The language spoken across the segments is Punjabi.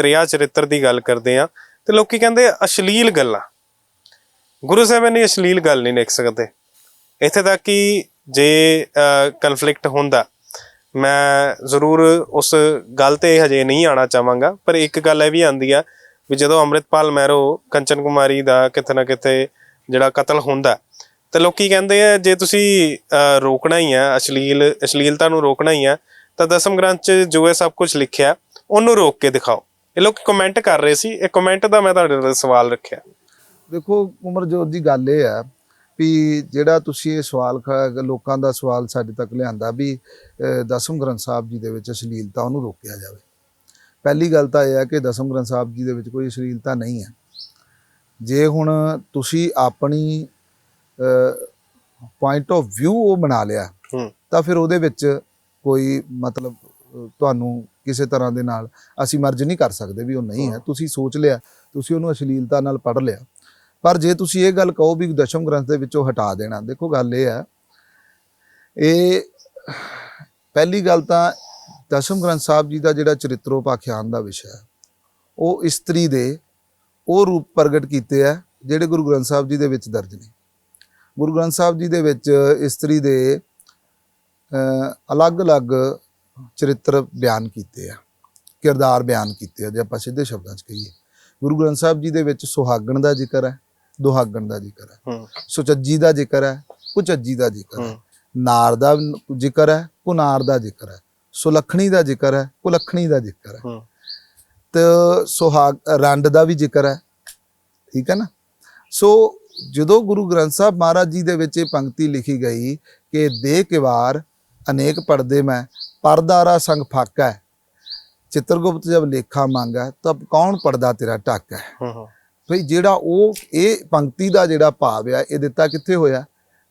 ਤ੍ਰਿਆ ਚਰਿੱਤਰ ਦੀ ਗੱਲ ਕਰਦੇ ਆ ਤੇ ਲੋਕੀ ਕਹਿੰਦੇ ਅਸ਼ਲੀਲ ਗੱਲਾਂ। ਗੁਰੂ ਸਾਹਿਬਾਨ ਨੇ ਅਸ਼ਲੀਲ ਗੱਲ ਨਹੀਂ ਲਿਖ ਸਕਦੇ। ਇੱਥੇ ਤੱਕ ਕਿ ਜੇ ਕਨਫਲਿਕਟ ਹੁੰਦਾ, ਮੈਂ ਜ਼ਰੂਰ ਉਸ ਗੱਲ ਤੇ ਹਜੇ ਨਹੀਂ ਆਣਾ ਚਾਹਾਂਗਾ, ਪਰ ਇੱਕ ਗੱਲ ਇਹ ਵੀ ਆਂਦੀ ਆ ਵੀ ਜਦੋਂ ਅੰਮ੍ਰਿਤਪਾਲ ਮਹਿਰੋ ਕੰਚਨ ਕੁਮਾਰੀ ਦਾ ਕਿਤੇ ਨਾ ਕਿਤੇ ਜਿਹੜਾ ਕਤਲ ਹੁੰਦਾ, ਤੇ ਲੋਕੀ ਕਹਿੰਦੇ ਆ, ਜੇ ਤੁਸੀਂ ਰੋਕਣਾ ਹੀ ਆ, ਅਸ਼ਲੀਲ, ਅਸ਼ਲੀਲਤਾ ਨੂੰ ਰੋਕਣਾ ਹੀ ਆ, ਤਾਂ ਦਸਮ ਗ੍ਰੰਥ 'ਚ ਜੋ ਇਹ ਸਭ ਕੁਝ ਲਿਖਿਆ, ਉਹਨੂੰ ਰੋਕ ਕੇ ਦਿਖਾਓ। ਇਹ ਲੋਕ ਕਮੈਂਟ ਕਰ ਰਹੇ ਸੀ ਇਹ ਕਮੈਂਟ ਦਾ ਮੈਂ ਤੁਹਾਡੇ ਨਾਲ ਸਵਾਲ ਰੱਖਿਆ। ਦੇਖੋ ਉਮਰਜੋਤ ਦੀ ਗੱਲ ਇਹ ਆ ਵੀ ਜਿਹੜਾ ਤੁਸੀਂ ਇਹ ਸਵਾਲ ਲੋਕਾਂ ਦਾ ਸਵਾਲ ਸਾਡੇ ਤੱਕ ਲਿਆਂਦਾ ਵੀ ਦਸਮ ਗ੍ਰੰਥ ਸਾਹਿਬ ਜੀ ਦੇ ਵਿੱਚ ਅਸ਼ਲੀਲਤਾ ਉਹਨੂੰ ਰੋਕਿਆ ਜਾਵੇ। ਪਹਿਲੀ ਗੱਲ ਤਾਂ ਇਹ ਹੈ ਕਿ ਦਸਮ ਗ੍ਰੰਥ ਸਾਹਿਬ ਜੀ ਦੇ ਵਿੱਚ ਕੋਈ ਅਸ਼ਲੀਲਤਾ ਨਹੀਂ ਹੈ। ਜੇ ਹੁਣ ਤੁਸੀਂ ਆਪਣੀ ਪੁਆਇੰਟ ਆਫ View ਉਹ ਬਣਾ ਲਿਆ ਤਾਂ ਫਿਰ ਉਹਦੇ ਵਿੱਚ ਕੋਈ ਮਤਲਬ ਤੁਹਾਨੂੰ ਕਿਸੇ ਤਰ੍ਹਾਂ ਦੇ ਨਾਲ ਅਸੀਂ ਮਰਜ ਨਹੀਂ ਕਰ ਸਕਦੇ ਵੀ ਉਹ ਨਹੀਂ ਹੈ। ਤੁਸੀਂ ਸੋਚ ਲਿਆ, ਤੁਸੀਂ ਉਹਨੂੰ ਅਸ਼ਲੀਲਤਾ ਨਾਲ ਪੜ੍ਹ ਲਿਆ। ਪਰ ਜੇ ਤੁਸੀਂ ਇਹ ਗੱਲ ਕਹੋ ਵੀ ਦਸ਼ਮ ਗ੍ਰੰਥ ਦੇ ਵਿੱਚੋਂ ਹਟਾ ਦੇਣਾ, ਦੇਖੋ ਗੱਲ ਇਹ ਹੈ, ਇਹ ਪਹਿਲੀ ਗੱਲ ਤਾਂ ਦਸ਼ਮ ਗ੍ਰੰਥ ਸਾਹਿਬ ਜੀ ਦਾ ਜਿਹੜਾ ਚਰਿੱਤਰੋਪਾਖਿਆਨ ਦਾ ਵਿਸ਼ਾ ਹੈ, ਉਹ ਇਸਤਰੀ ਦੇ ਉਹ ਰੂਪ ਪ੍ਰਗਟ ਕੀਤੇ ਆ ਜਿਹੜੇ ਗੁਰੂ ਗ੍ਰੰਥ ਸਾਹਿਬ ਜੀ ਦੇ ਵਿੱਚ ਦਰਜ ਨੇ। ਗੁਰੂ ਗ੍ਰੰਥ ਸਾਹਿਬ ਜੀ ਦੇ ਵਿੱਚ ਇਸਤਰੀ ਦੇ ਅਲੱਗ-ਅਲੱਗ ਚਰਿੱਤਰ ਬਿਆਨ ਕੀਤੇ ਆ ਕਿਰਦਾਰ ਬਿਆਨ ਕੀਤੇ ਆ ਜੇ ਆਪਾਂ ਸਿੱਧੇ ਸ਼ਬਦਾਂ 'ਚ ਕਹੀਏ। ਗੁਰੂ ਗ੍ਰੰਥ ਸਾਹਿਬ ਜੀ ਦੇ ਵਿੱਚ ਸੁਹਾਗਣ ਦਾ ਜ਼ਿਕਰ ਹੈ ਦੁਹਾਗਣ ਦਾ ਜ਼ਿਕਰ ਹੈ। ਸੁਚੱਜੀ ਦਾ ਜ਼ਿਕਰ ਹੈ ਕੁਚੱਜੀ ਦਾ ਜ਼ਿਕਰ ਹੈ। ਨਾਰ ਦਾ ਜ਼ਿਕਰ ਹੈ ਕੁਨਾਰ ਦਾ ਜ਼ਿਕਰ ਹੈ। ਸੁਲੱਖਣੀ ਦਾ ਜ਼ਿਕਰ ਹੈ ਕੁਲੱਖਣੀ ਦਾ ਜ਼ਿਕਰ ਹੈ। ਤੇ ਸੁਹਾਗ ਰੰਡ ਦਾ ਵੀ ਜ਼ਿਕਰ ਹੈ ਠੀਕ ਹੈ ਨਾ? ਸੋ ਜਦੋਂ ਗੁਰੂ ਗ੍ਰੰਥ ਸਾਹਿਬ ਮਹਾਰਾਜ ਜੀ ਦੇ ਵਿੱਚ ਇਹ ਪੰਕਤੀ ਲਿਖੀ ਗਈ ਕਿ ਦੇ ਕੇ ਵਾਰ ਅਨੇਕ ਪੜਦੇ ਮੈਂ ਪਰਦਾਰਾ ਸੰਗ ਫਾਕਾ ਚਿੱਤਰਗੁਪਤ ਜਬ ਲੇਖਾ ਮੰਗਾ ਤਬ ਕੌਣ ਪੜਦਾ ਤੇਰਾ ਟੱਕ ਹੈ? ਹੂੰ ਹੂੰ। ਭਈ ਜਿਹੜਾ ਉਹ ਇਹ ਪੰਕਤੀ ਦਾ ਜਿਹੜਾ ਭਾਵ ਆ ਇਹ ਦਿੱਤਾ ਕਿੱਥੇ ਹੋਇਆ?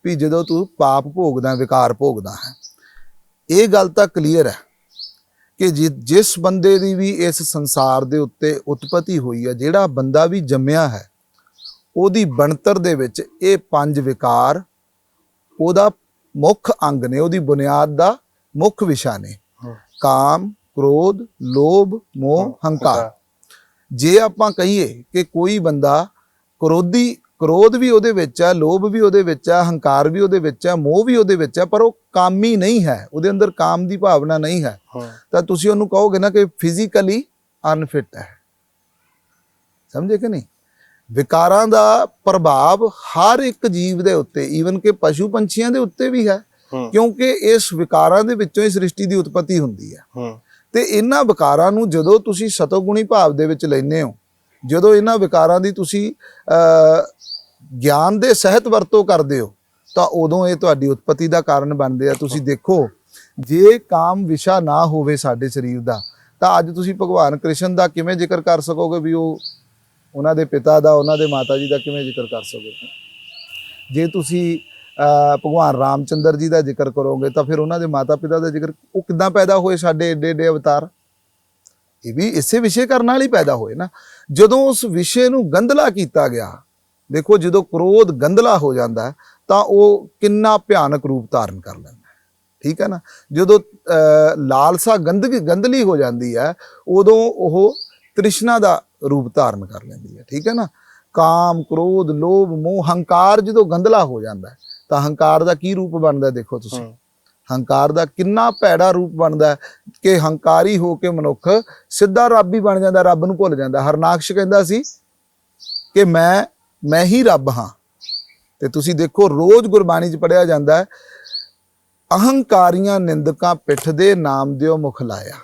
ਵੀ ਜਦੋਂ ਤੂੰ ਪਾਪ ਭੋਗਦਾ ਵਿਕਾਰ ਭੋਗਦਾ ਹੈ। ਇਹ ਗੱਲ ਤਾਂ ਕਲੀਅਰ ਹੈ ਕਿ ਜਿਸ ਬੰਦੇ ਦੀ ਵੀ ਇਸ ਸੰਸਾਰ ਦੇ ਉੱਤੇ ਉਤਪਤੀ ਹੋਈ ਹੈ ਜਿਹੜਾ ਬੰਦਾ ਵੀ ਜੰਮਿਆ ਹੈ ਉਹਦੀ ਬਣਤਰ ਦੇ ਵਿੱਚ ਇਹ ਪੰਜ ਵਿਕਾਰ ਉਹਦਾ ਮੁੱਖ ਅੰਗ ਨੇ ਉਹਦੀ ਬੁਨਿਆਦ ਦਾ ਮੁੱਖ ਵਿਸ਼ਾ ਨੇ। ਕਾਮ ਕ੍ਰੋਧ ਲੋਭ ਮੋਹ ਹੰਕਾਰ। ਜੇ ਆਪਾਂ ਕਹੀਏ ਕਿ ਕੋਈ ਬੰਦਾ ਕਰੋਧੀ ਕ੍ਰੋਧ ਵੀ ਉਹਦੇ ਵਿੱਚ ਹੈ ਲੋਭ ਵੀ ਉਹਦੇ ਵਿੱਚ ਹੈ ਹੰਕਾਰ ਵੀ ਉਹਦੇ ਵਿੱਚ ਹੈ ਮੋਹ ਵੀ ਉਹਦੇ ਵਿੱਚ ਹੈ ਪਰ ਉਹ ਕਾਮੀ ਨਹੀਂ ਹੈ। ਉਹਦੇ ਅੰਦਰ ਕਾਮ ਦੀ ਭਾਵਨਾ ਨਹੀਂ ਹੈ। ਤਾਂ ਤੁਸੀਂ ਉਹਨੂੰ ਕਹੋਗੇ ਨਾ ਕਿ ਫਿਜ਼ੀਕਲੀ ਅਨਫਿਟ ਹੈ। ਸਮਝੇ ਕਿ ਨਹੀਂ? ਵਿਕਾਰਾਂ ਦਾ ਪ੍ਰਭਾਵ ਹਰ ਇੱਕ ਜੀਵ ਦੇ ਉੱਤੇ ਈਵਨ ਕਿ ਪਸ਼ੂ ਪੰਛੀਆਂ ਦੇ ਉੱਤੇ ਵੀ ਹੂੰ। ਕਿਉਂਕਿ ਇਸ ਵਿਕਾਰਾਂ ਦੇ ਵਿੱਚੋਂ ਹੀ ਸ੍ਰਿਸ਼ਟੀ ਦੀ ਉਤਪਤੀ ਹੁੰਦੀ ਹੈ। ਤੇ ਇਹਨਾਂ ਵਿਕਾਰਾਂ ਨੂੰ ਜਦੋਂ ਤੁਸੀਂ ਸਤੋਗੁਣੀ ਭਾਵ ਦੇ ਵਿੱਚ ਲੈਨੇ ਹੋ ਜਦੋਂ ਇਹਨਾਂ ਵਿਕਾਰਾਂ ਦੀ ਤੁਸੀਂ ਗਿਆਨ ਦੇ ਸਹਿਤ ਵਰਤੋਂ ਕਰਦੇ ਹੋ ਤਾਂ ਉਦੋਂ ਇਹ ਤੁਹਾਡੀ ਉਤਪਤੀ ਦਾ ਕਾਰਨ ਬਣਦੇ ਆ। ਤੁਸੀਂ ਦੇਖੋ ਜੇ ਕਾਮ ਵਿਸ਼ਾ ਨਾ ਹੋਵੇ ਸਾਡੇ ਸਰੀਰ ਦਾ ਤਾਂ ਅੱਜ ਤੁਸੀਂ ਭਗਵਾਨ ਕ੍ਰਿਸ਼ਨ ਦਾ ਕਿਵੇਂ ਜ਼ਿਕਰ ਕਰ ਸਕੋਗੇ ਵੀ ਉਹ ਉਹਨਾਂ ਦੇ ਪਿਤਾ ਦਾ ਉਹਨਾਂ ਦੇ ਮਾਤਾ ਜੀ ਦਾ ਕਿਵੇਂ ਜ਼ਿਕਰ ਕਰ ਸਕੋਗੇ? ਜੇ ਤੁਸੀਂ ਭਗਵਾਨ ਰਾਮਚੰਦਰ ਜੀ ਦਾ ਜ਼ਿਕਰ ਕਰੋਗੇ ਤਾਂ ਫਿਰ ਉਹਨਾਂ ਦੇ ਮਾਤਾ ਪਿਤਾ ਦਾ ਜ਼ਿਕਰ ਉਹ ਕਿੱਦਾਂ ਪੈਦਾ ਹੋਏ ਸਾਡੇ ਏਡੇ ਏਡੇ ਅਵਤਾਰ? ਇਹ ਵੀ ਇਸੇ ਵਿਸ਼ੇ ਕਰਨ ਨਾਲ ਹੀ ਪੈਦਾ ਹੋਏ ਨਾ। ਜਦੋਂ ਉਸ ਵਿਸ਼ੇ ਨੂੰ ਗੰਧਲਾ ਕੀਤਾ ਗਿਆ ਦੇਖੋ ਜਦੋਂ ਕ੍ਰੋਧ ਗੰਧਲਾ ਹੋ ਜਾਂਦਾ ਤਾਂ ਉਹ ਕਿੰਨਾ ਭਿਆਨਕ ਰੂਪ ਧਾਰਨ ਕਰ ਲੈਂਦਾ ਠੀਕ ਹੈ ਨਾ? ਜਦੋਂ ਅਹ, ਲਾਲਸਾ ਗੰਦਗੀ ਗੰਧਲੀ ਹੋ ਜਾਂਦੀ ਹੈ ਉਦੋਂ ਉਹ ਤ੍ਰਿਸ਼ਨਾ ਦਾ ਰੂਪ ਧਾਰਨ ਕਰ ਲੈਂਦੀ ਹੈ। ਠੀਕ ਹੈ ਨਾ? ਕਾਮ ਕ੍ਰੋਧ ਲੋਭ ਮੋਹ ਹੰਕਾਰ ਜਦੋਂ ਗੰਧਲਾ ਹੋ ਜਾਂਦਾ ਤਾਂ ਹੰਕਾਰ ਦਾ ਕੀ ਰੂਪ ਬਣਦਾ ਦੇਖੋ ਤੁਸੀਂ। ਹੰਕਾਰ ਦਾ ਕਿੰਨਾ ਭੈੜਾ ਰੂਪ ਬਣਦਾ ਕਿ ਹੰਕਾਰੀ ਹੋ ਕੇ ਮਨੁੱਖ ਸਿੱਧਾ ਰੱਬ ਹੀ ਬਣ ਜਾਂਦਾ ਰੱਬ ਨੂੰ ਭੁੱਲ ਜਾਂਦਾ। ਹਰਨਾਕਸ਼ ਕਹਿੰਦਾ ਸੀ ਕਿ ਮੈਂ ਮੈਂ ਹੀ ਰੱਬ ਹਾਂ। ਤੇ ਤੁਸੀਂ ਦੇਖੋ ਰੋਜ਼ ਗੁਰਬਾਣੀ 'ਚ ਪੜਿਆ ਜਾਂਦਾ ਹੈ ਅਹੰਕਾਰੀਆਂ ਨਿੰਦਕਾਂ ਪਿੱਠ ਦੇ ਨਾਮ ਦਿਓ ਮੁਖ ਲਾਇਆ।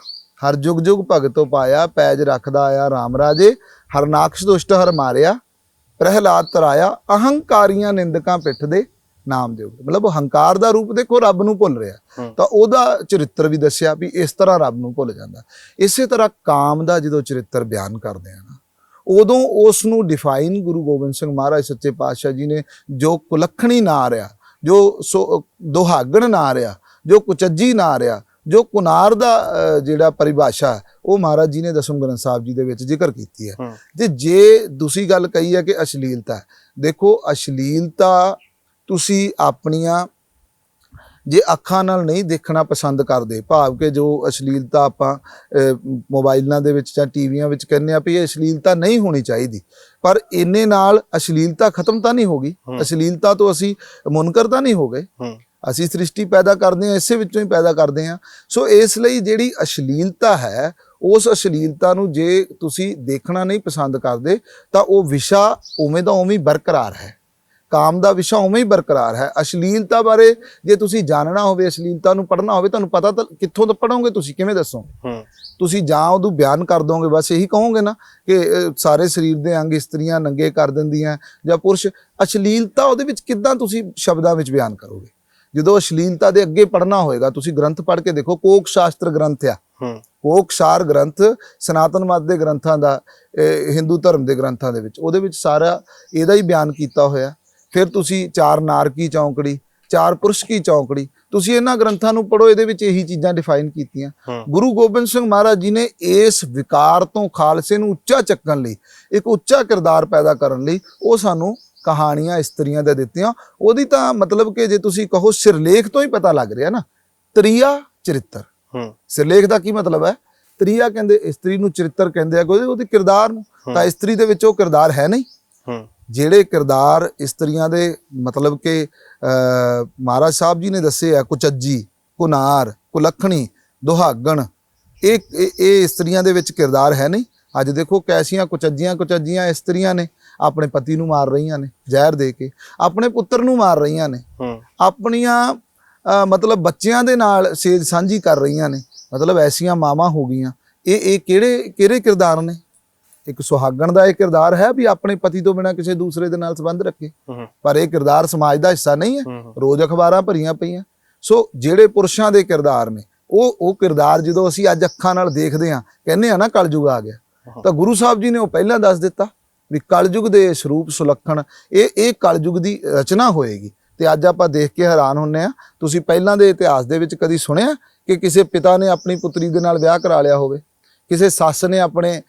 ਹਰ ਜੁਗ ਜੁਗ ਭਗਤੋ ਪਾਇਆ ਪੈਜ ਰੱਖਦਾ ਆਇਆ RAM ਰਾਜੇ। ਹਰਨਾਕਸ਼ ਦੁਸ਼ਟ ਹਰ ਮਾਰਿਆ ਪ੍ਰਹਿਲਾਦ ਤਰਾਇਆ। ਅਹੰਕਾਰੀਆਂ ਨਿੰਦਕਾਂ ਪਿੱਠ ਦੇ ਨਾਮ ਦਿਓ ਮਤਲਬ ਉਹ ਹੰਕਾਰ ਦਾ ਰੂਪ ਦੇਖੋ ਰੱਬ ਨੂੰ ਭੁੱਲ ਰਿਹਾ। ਤਾਂ ਉਹਦਾ ਚਰਿੱਤਰ ਵੀ ਦੱਸਿਆ ਵੀ ਇਸ ਤਰ੍ਹਾਂ ਰੱਬ ਨੂੰ ਭੁੱਲ ਜਾਂਦਾ। ਇਸੇ ਤਰ੍ਹਾਂ ਕਾਮ ਦਾ ਜਦੋਂ ਚਰਿੱਤਰ ਬਿਆਨ ਕਰਦੇ ਆ ਨਾ ਉਦੋਂ ਉਸ ਨੂੰ ਡਿਫਾਈਨ ਗੁਰੂ ਗੋਬਿੰਦ ਸਿੰਘ ਮਹਾਰਾਜ ਸੱਚੇ ਪਾਤਸ਼ਾਹ ਜੀ ਨੇ ਜੋ ਕੁਲੱਖਣੀ ਨਾ ਰਿਆ ਜੋ ਦੁਹਾਗਣ ਨਾ ਰਿਆ ਜੋ ਕੁਚੱਜੀ ਨਾ ਰਿਆ ਜੋ ਕੁਨਾਰ ਦਾ ਜਿਹੜਾ ਪਰਿਭਾਸ਼ਾ ਉਹ ਮਹਾਰਾਜ ਜੀ ਨੇ ਦਸਮ ਗ੍ਰੰਥ ਸਾਹਿਬ ਜੀ ਦੇ ਵਿੱਚ ਜ਼ਿਕਰ ਕੀਤੀ ਹੈ। ਤੇ ਜੇ ਦੂਸਰੀ ਗੱਲ ਕਹੀ ਹੈ ਕਿ ਅਸ਼ਲੀਲਤਾ ਦੇਖੋ ਅਸ਼ਲੀਲਤਾ ਤੁਸੀਂ ਆਪਣੀਆਂ ਜੇ ਅੱਖਾਂ ਨਾਲ ਨਹੀਂ ਦੇਖਣਾ ਪਸੰਦ ਕਰਦੇ ਭਾਵ ਕਿ ਜੋ ਅਸ਼ਲੀਲਤਾ ਆਪਾਂ ਮੋਬਾਈਲਾਂ ਦੇ ਵਿੱਚ ਜਾਂ ਟੀਵੀਆਂ ਵਿੱਚ ਕਹਿੰਦੇ ਆ ਵੀ ਇਹ ਅਸ਼ਲੀਲਤਾ ਨਹੀਂ ਹੋਣੀ ਚਾਹੀਦੀ ਪਰ ਇੰਨੇ ਨਾਲ ਅਸ਼ਲੀਲਤਾ ਖਤਮ ਤਾਂ ਨਹੀਂ ਹੋਗੀ। ਅਸ਼ਲੀਲਤਾ ਤੋਂ ਅਸੀਂ ਮੁਨਕਰ ਤਾਂ ਨਹੀਂ ਹੋ ਗਏ। ਅਸੀਂ ਸ੍ਰਿਸ਼ਟੀ ਪੈਦਾ ਕਰਦੇ ਹਾਂ ਇਸੇ ਵਿੱਚੋਂ ਹੀ ਪੈਦਾ ਕਰਦੇ ਹਾਂ। ਸੋ ਇਸ ਲਈ ਜਿਹੜੀ ਅਸ਼ਲੀਲਤਾ ਹੈ ਉਸ ਅਸ਼ਲੀਲਤਾ ਨੂੰ ਜੇ ਤੁਸੀਂ ਦੇਖਣਾ ਨਹੀਂ ਪਸੰਦ ਕਰਦੇ ਤਾਂ ਉਹ ਵਿਸ਼ਾ ਉਵੇਂ ਦਾ ਉਵੇਂ ਹੀ ਬਰਕਰਾਰ ਹੈ। ਕਾਮ ਦਾ ਵਿਸ਼ਾ ਉਵੇਂ ਹੀ ਬਰਕਰਾਰ ਹੈ। ਅਸ਼ਲੀਲਤਾ ਬਾਰੇ ਜੇ ਤੁਸੀਂ ਜਾਣਨਾ ਹੋਵੇ ਅਸ਼ਲੀਲਤਾ ਨੂੰ ਪੜ੍ਹਨਾ ਹੋਵੇ ਤੁਹਾਨੂੰ ਪਤਾ ਤਾਂ ਕਿੱਥੋਂ ਤੋਂ ਪੜੋਗੇ ਤੁਸੀਂ ਕਿਵੇਂ ਦੱਸੋਗੇ? ਤੁਸੀਂ ਜਾਂ ਉਹਨੂੰ ਬਿਆਨ ਕਰ ਦੋਗੇ ਬਸ ਇਹੀ ਕਹੋਗੇ ਨਾ ਕਿ ਸਾਰੇ ਸਰੀਰ ਦੇ ਅੰਗ ਇਸਤਰੀਆਂ ਨੰਗੇ ਕਰ ਦਿੰਦੀਆਂ ਜਾਂ ਪੁਰਸ਼। ਅਸ਼ਲੀਲਤਾ ਉਹਦੇ ਵਿੱਚ ਕਿੱਦਾਂ ਤੁਸੀਂ ਸ਼ਬਦਾਂ ਵਿੱਚ ਬਿਆਨ ਕਰੋਗੇ? ਜਦੋਂ ਅਸ਼ਲੀਲਤਾ ਦੇ ਅੱਗੇ ਪੜਨਾ ਹੋਏਗਾ ਤੁਸੀਂ ਗ੍ਰੰਥ ਪੜ੍ਹ ਕੇ ਦੇਖੋ ਕੋਕ ਸ਼ਾਸਤਰ ਗ੍ਰੰਥ ਆ। ਕੋਕਸ਼ਾਰ ਗ੍ਰੰਥ ਸਨਾਤਨ ਮਤ ਦੇ ਗ੍ਰੰਥਾਂ ਦਾ ਹਿੰਦੂ ਧਰਮ ਦੇ ਗ੍ਰੰਥਾਂ ਦੇ ਵਿੱਚ ਉਹਦੇ ਵਿੱਚ ਸਾਰਾ ਇਹਦਾ ਹੀ ਬਿਆਨ ਕੀਤਾ ਹੋਇਆ। ਫਿਰ ਤੁਸੀਂ ਚਾਰ ਨਾਰ ਕੀ ਚੌਂਕੜੀ ਚਾਰ ਪੁਰਸ਼ ਕੀ ਚੌਂਕੜੀ? ਤੁਸੀਂ ਇਹਨਾਂ ਗ੍ਰੰਥਾਂ ਨੂੰ ਪੜੋ ਇਹਦੇ ਵਿੱਚ ਇਹੀ ਚੀਜ਼ਾਂ ਡਿਫਾਈਨ ਕੀਤੀਆਂ। ਗੁਰੂ ਗੋਬਿੰਦ ਸਿੰਘ ਮਹਾਰਾਜ ਜੀ ਨੇ ਇਸ ਵਿਕਾਰ ਤੋਂ ਖਾਲਸੇ ਨੂੰ ਉੱਚਾ ਚੱਕਣ ਲਈ ਇੱਕ ਉੱਚਾ ਕਿਰਦਾਰ ਪੈਦਾ ਕਰਨ ਲਈ ਉਹ ਸਾਨੂੰ ਕਹਾਣੀਆਂ ਇਸਤਰੀਆਂ ਦੇ ਦਿੱਤੀਆਂ। ਉਹਦੀ ਤਾਂ ਮਤਲਬ ਕਿ ਜੇ ਤੁਸੀਂ ਕਹੋ ਸਿਰਲੇਖ ਤੋਂ ਹੀ ਪਤਾ ਲੱਗ ਰਿਹਾ ਨਾ ਤਰੀਆ ਚਰਿੱਤਰ। ਸਿਰਲੇਖ ਦਾ ਕੀ ਮਤਲਬ ਹੈ? ਤਰੀਆ ਕਹਿੰਦੇ ਇਸਤਰੀ ਨੂੰ ਚਰਿੱਤਰ ਕਹਿੰਦੇ ਆ ਕੋਈ ਉਹਦੇ ਕਿਰਦਾਰ ਨੂੰ। ਤਾਂ ਇਸਤਰੀ ਦੇ ਵਿੱਚ ਉਹ ਕਿਰਦਾਰ ਹੈ ਨਹੀਂ। ਜਿਹੜੇ ਕਿਰਦਾਰ ਇਸਤਰੀਆਂ ਦੇ ਮਤਲਬ ਕਿ ਮਹਾਰਾਜ ਸਾਹਿਬ ਜੀ ਨੇ ਦੱਸੇ ਆ ਕੁਚੱਜੀ ਕੁਨਾਰ ਕੁਲੱਖਣੀ ਦੁਹਾਗਣ ਇਹ ਇਹ ਇਸਤਰੀਆਂ ਦੇ ਵਿੱਚ ਕਿਰਦਾਰ ਹੈ ਨਹੀਂ। ਅੱਜ ਦੇਖੋ ਕੈਸੀਆਂ ਕੁਚੱਜੀਆਂ ਕੁਚੱਜੀਆਂ ਇਸਤਰੀਆਂ ਨੇ ਆਪਣੇ ਪਤੀ ਨੂੰ ਮਾਰ ਰਹੀਆਂ ਨੇ ਜ਼ਹਿਰ ਦੇ ਕੇ ਆਪਣੇ ਪੁੱਤਰ ਨੂੰ ਮਾਰ ਰਹੀਆਂ ਨੇ ਆਪਣੀਆਂ ਮਤਲਬ ਬੱਚਿਆਂ ਦੇ ਨਾਲ ਸੇਜ ਸਾਂਝੀ ਕਰ ਰਹੀਆਂ ਨੇ ਮਤਲਬ ਐਸੀਆਂ ਮਾਵਾਂ ਹੋ ਗਈਆਂ। ਇਹ ਇਹ ਕਿਹੜੇ ਕਿਹੜੇ ਕਿਰਦਾਰ ਨੇ? ਇੱਕ ਸੁਹਾਗਣ ਦਾ ਇਹ ਕਿਰਦਾਰ ਹੈ ਵੀ ਆਪਣੇ ਪਤੀ ਤੋਂ ਬਿਨਾਂ ਕਿਸੇ ਦੂਸਰੇ ਦੇ ਨਾਲ ਸੰਬੰਧ ਰੱਖੇ। ਪਰ ਇਹ ਕਿਰਦਾਰ ਸਮਾਜ ਦਾ ਹਿੱਸਾ ਨਹੀਂ ਹੈ। ਹੂੰ ਰੋਜ਼ ਅਖਬਾਰਾਂ ਭਰੀਆਂ ਪਈਆਂ। ਸੋ ਜਿਹੜੇ ਪੁਰਸ਼ਾਂ ਦੇ ਕਿਰਦਾਰ ਨੇ ਉਹ ਉਹ ਕਿਰਦਾਰ ਜਦੋਂ ਅਸੀਂ ਅੱਜ ਅੱਖਾਂ ਨਾਲ ਦੇਖਦੇ ਹਾਂ ਕਹਿੰਦੇ ਆ ਨਾ ਕਲਯੁਗ ਆ ਗਿਆ। ਤਾਂ ਗੁਰੂ ਸਾਹਿਬ ਜੀ ਨੇ ਉਹ ਪਹਿਲਾਂ ਦੱਸ ਦਿੱਤਾ ਵੀ ਕਲਯੁਗ ਦੇ ਸਰੂਪ ਸੁਲੱਖਣ ਇਹ ਇਹ ਕਲਯੁਗ ਦੀ ਰਚਨਾ ਹੋਏਗੀ। ਤੇ ਅੱਜ ਆਪਾਂ ਦੇਖ ਕੇ ਹੈਰਾਨ ਹੁੰਨੇ ਆ ਤੁਸੀਂ ਪਹਿਲਾਂ ਦੇ ਇਤਿਹਾਸ ਦੇ ਵਿੱਚ ਕਦੀ ਸੁਣਿਆ ਕਿ ਕਿਸੇ ਪਿਤਾ ਨੇ ਆਪਣੀ ਪੁੱਤਰੀ ਦੇ ਨਾਲ ਵਿਆਹ ਕਰਾ ਲਿਆ ਹੋਵੇ? ਕਿਸੇ ਸੱਸ ਨੇ ਆਪਣੇ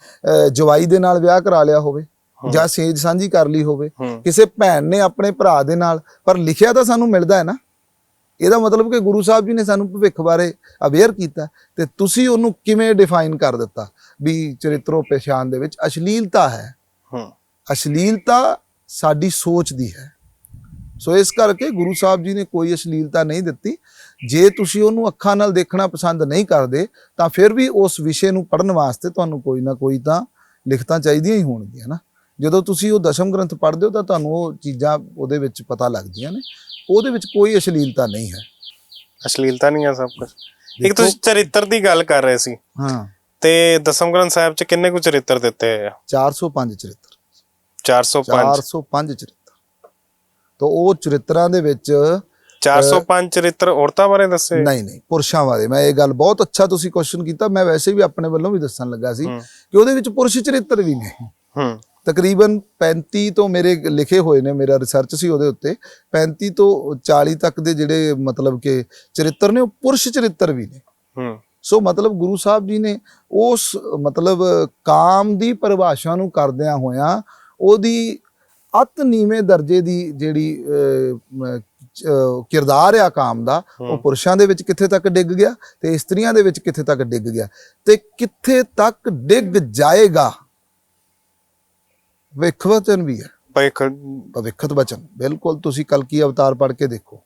ਜਵਾਈ ਦੇ ਨਾਲ ਵਿਆਹ ਕਰਾ ਲਿਆ ਹੋਵੇ ਜਾਂ ਸੇਜ ਸਾਂਝੀ ਕਰ ਲਈ ਹੋਵੇ ਕਿਸੇ ਭੈਣ ਨੇ ਆਪਣੇ ਭਰਾ ਦੇ ਨਾਲ ਪਰ ਲਿਖਿਆ ਤਾਂ ਸਾਨੂੰ ਮਿਲਦਾ ਹੈ ਨਾ। ਇਹਦਾ ਮਤਲਬ ਕਿ ਗੁਰੂ ਸਾਹਿਬ ਜੀ ਨੇ ਸਾਨੂੰ ਭਵਿੱਖ ਬਾਰੇ ਅਵੇਅਰ ਕੀਤਾ ਤੇ ਤੁਸੀਂ ਉਹਨੂੰ ਕਿਵੇਂ ਡਿਫਾਈਨ ਕਰ ਦਿੱਤਾ ਵੀ ਚਰਿੱਤਰੋ ਪਛਾਣ ਦੇ ਵਿੱਚ ਅਸ਼ਲੀਲਤਾ ਹੈ। ਹੂੰ। ਅਸ਼ਲੀਲਤਾ ਸਾਡੀ ਸੋਚ ਦੀ ਹੈ। ਸੋ ਇਸ ਕਰਕੇ ਗੁਰੂ ਸਾਹਿਬ ਜੀ ਨੇ ਕੋਈ ਅਸ਼ਲੀਲਤਾ ਨਹੀਂ ਦਿੱਤੀ। ਜੇ ਤੁਸੀਂ ਉਹਨੂੰ ਅੱਖਾਂ ਨਾਲ ਦੇਖਣਾ ਪਸੰਦ ਨਹੀਂ ਕਰਦੇ ਤਾਂ ਫਿਰ ਵੀ ਉਸ ਵਿਸ਼ੇ ਨੂੰ ਪੜ੍ਹਨ ਵਾਸਤੇ ਤੁਹਾਨੂੰ ਕੋਈ ਨਾ ਕੋਈ ਤਾਂ ਲਿਖਤਾਂ ਚਾਹੀਦੀਆਂ ਹੀ ਹੋਣਗੀਆਂ ਨਾ। ਜਦੋਂ ਤੁਸੀਂ ਉਹ ਦਸ਼ਮ ਗ੍ਰੰਥ ਪੜ੍ਹਦੇ ਹੋ ਤਾਂ ਤੁਹਾਨੂੰ ਉਹ ਚੀਜ਼ਾਂ ਉਹਦੇ ਵਿੱਚ ਪਤਾ ਲੱਗਦੀਆਂ ਨੇ। ਉਹਦੇ ਵਿੱਚ ਕੋਈ ਅਸ਼ਲੀਲਤਾ ਨਹੀਂ ਹੈ। ਅਸ਼ਲੀਲਤਾ ਨਹੀਂ ਆ ਸਭ ਕੁਝ ਇੱਕ ਤੁਸੀਂ ਚਰਿੱਤਰ ਦੀ ਗੱਲ ਕਰ ਰਹੇ ਸੀ। ਹਾਂ। ਤੇ ਦਸਮ ਗ੍ਰੰਥ ਸਾਹਿਬ ਚ ਕਿੰਨੇ ਕੁ ਚਰਿੱਤਰ ਦਿੱਤੇ ਆ? 405 ਚਰਿੱਤਰ। 405 405 ਚਰਿੱਤਰ। ਤਾਂ ਉਹ ਚਰਿੱਤਰਾਂ ਦੇ ਵਿੱਚ 405 ਚਰਿੱਤਰ ਔਰਤਾਂ ਬਾਰੇ ਦੱਸੇ। ਨਹੀਂ ਨਹੀਂ ਪੁਰਸ਼ਾਂ ਬਾਰੇ। ਮੈਂ ਇਹ ਗੱਲ ਬਹੁਤ ਅੱਛਾ ਤੁਸੀਂ ਕੁਐਸਚਨ ਕੀਤਾ। ਮੈਂ ਵੈਸੇ ਵੀ ਆਪਣੇ ਵੱਲੋਂ ਵੀ ਦੱਸਣ ਲੱਗਾ ਸੀ। ਕਿ ਉਹਦੇ ਵਿੱਚ ਪੁਰਸ਼ ਚਰਿੱਤਰ ਵੀ ਨੇ। ਹੂੰ। ਤਕਰੀਬਨ 35 ਤੋਂ ਮੇਰੇ ਲਿਖੇ ਹੋਏ ਨੇ ਮੇਰਾ ਰਿਸਰਚ ਸੀ ਉਹਦੇ ਉੱਤੇ। 35 ਤੋਂ 40 ਤੱਕ ਦੇ ਜਿਹੜੇ ਮਤਲਬ ਕਿ ਚਰਿੱਤਰ ਨੇ ਉਹ ਪੁਰਸ਼ ਚਰਿੱਤਰ ਵੀ ਨੇ। ਹੂੰ। ਸੋ ਮਤਲਬ ਗੁਰੂ ਸਾਹਿਬ ਜੀ ਨੇ ਉਸ ਮਤਲਬ ਕਾਮ ਦੀ ਪਰਿਭਾਸ਼ਾ ਨੂੰ ਕਰਦਿਆਂ ਹੋਇਆਂ ਉਹਦੀ ਅਤ ਨੀਵੇਂ ਦਰਜੇ ਦੀ ਜਿਹੜੀ ਕਿਰਦਾਰ ਆ ਕਾਮ ਦਾ ਉਹ ਪੁਰਸ਼ਾਂ ਦੇ ਵਿੱਚ ਕਿੱਥੇ ਤੱਕ ਡਿੱਗ ਗਿਆ ਤੇ ਇਸਤਰੀਆਂ ਦੇ ਵਿੱਚ ਕਿੱਥੇ ਤੱਕ ਡਿੱਗ ਗਿਆ ਤੇ ਕਿੱਥੇ ਤੱਕ ਡਿੱਗ ਜਾਏਗਾ? ਵਿਖਵਚਨ ਵੀ ਹੈ। ਭਵਿੱਖ ਭਵਿੱਖਤ ਬਚਨ ਬਿਲਕੁਲ ਤੁਸੀਂ ਕਲਕੀ ਅਵਤਾਰ ਪੜ੍ਹ ਕੇ ਦੇਖੋ।